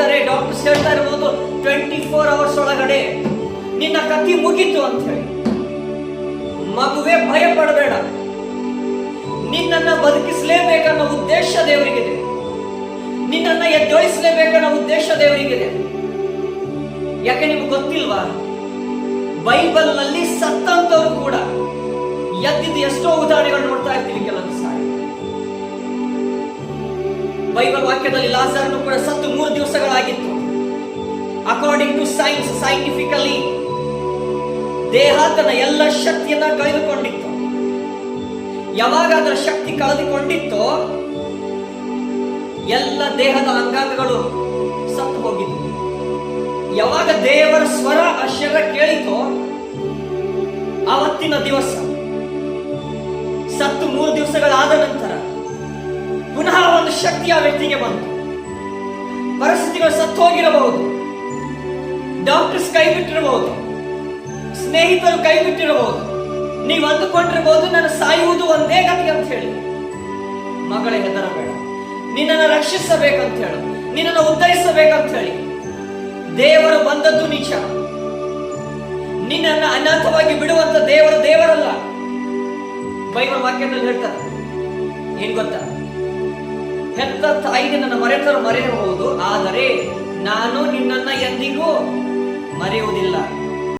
ಆಗಿದ್ದರೆ ಡಾಕ್ಟರ್ಸ್ ಹೇಳ್ತಾ ಇರ್ಬೋದು ಟ್ವೆಂಟಿ ಫೋರ್ ಅವರ್ಸ್ ಒಳಗಡೆ ನಿನ್ನ ಕತ್ತಿ ಮುಗೀತು ಅಂತ ಹೇಳಿ. ಮಗುವೆ ಭಯ ಪಡಬೇಡ. ನಿನ್ನನ್ನ ಬದುಕಿಸಲೇಬೇಕನ್ನೋ ಉದ್ದೇಶ ದೇವರಿಗಿದೆ. ನಿನ್ನನ್ನ ಎದ್ದೊಳಿಸಲೇಬೇಕನ್ನೋ ಉದ್ದೇಶ ದೇವರಿಗಿದೆ. ಯಾಕೆ ನಿಮ್ಗೆ ಗೊತ್ತಿಲ್ವಾ? ಬೈಬಲ್ನಲ್ಲಿ ಸತ್ತಂತವರು ಕೂಡ ಎದ್ದಿದ್ದು ಎಷ್ಟೋ ಉದಾಹರಣೆಗಳು ನೋಡ್ತಾ ಇರ್ತೀವಿ ಕೆಲವೊಂದು ಸಾರಿ. ಬೈಬಲ್ ವಾಕ್ಯದಲ್ಲಿ ಲಾಜರನ್ನು ಕೂಡ ಅಕಾರ್ಡಿಂಗ್ ಟು ಸೈನ್ಸ್ ಸೈಂಟಿಫಿಕಲಿ ದೇಹ ತನ್ನ ಎಲ್ಲ ಶಕ್ತಿಯನ್ನ ಕಳೆದುಕೊಂಡಿತ್ತು. ಯಾವಾಗ ಅದರ ಶಕ್ತಿ ಕಳೆದುಕೊಂಡಿತ್ತೋ, ಎಲ್ಲ ದೇಹದ ಅಂಗಾಂಗಗಳು ಸತ್ತು ಹೋಗಿದ್ವು. ಯಾವಾಗ ದೇವರ ಸ್ವರ ಆ ಶರೀರ ಕೇಳಿತೋ, ಆವತ್ತಿನ ದಿವಸ, ಸತ್ತು ಮೂರು ದಿವಸಗಳಾದ ನಂತರ, ಪುನಃ ಒಂದು ಶಕ್ತಿ ಆ ವ್ಯಕ್ತಿಗೆ ಬಂತು. ಪರಿಸ್ಥಿತಿಗಳು ಸತ್ತು ಹೋಗಿರಬಹುದು. ಬಿಟ್ಟಿರಬಹುದು ಸ್ನೇಹಿತರು ಕೈ ಬಿಟ್ಟಿರಬಹುದು ನೀವು ಅಂದುಕೊಂಡಿರಬಹುದು, ನಾನು ಸಾಯುವುದು ಒಂದೇ ಗತಿ ಅಂತ ಹೇಳಿ. ಮಗಳ, ಹೆದರಬೇಡ. ನಿನ್ನನ್ನು ರಕ್ಷಿಸಬೇಕಂತ ಹೇಳು. ನಿನ್ನನ್ನು ಉದ್ಧರಿಸಬೇಕಂತ ಹೇಳಿ. ದೇವರು ಬಂದದ್ದು ನಿಜ. ನಿನ್ನನ್ನು ಅನಾಥವಾಗಿ ಬಿಡುವಂತ ದೇವರು ದೇವರಲ್ಲ. ಬೈಬಲ್ ವಾಕ್ಯದಲ್ಲಿ ಹೇಳ್ತಾರೆ. ಏನ್ ಗೊತ್ತಾ? ಹೆತ್ತ ತಾಯಿಗೆ ನನ್ನ ಮರೆತರು ಮರೆಯಬಹುದು. ಆದರೆ ನಾನು ನಿನ್ನನ್ನ ಎಂದಿಗೂ ಮರೆಯುವುದಿಲ್ಲ.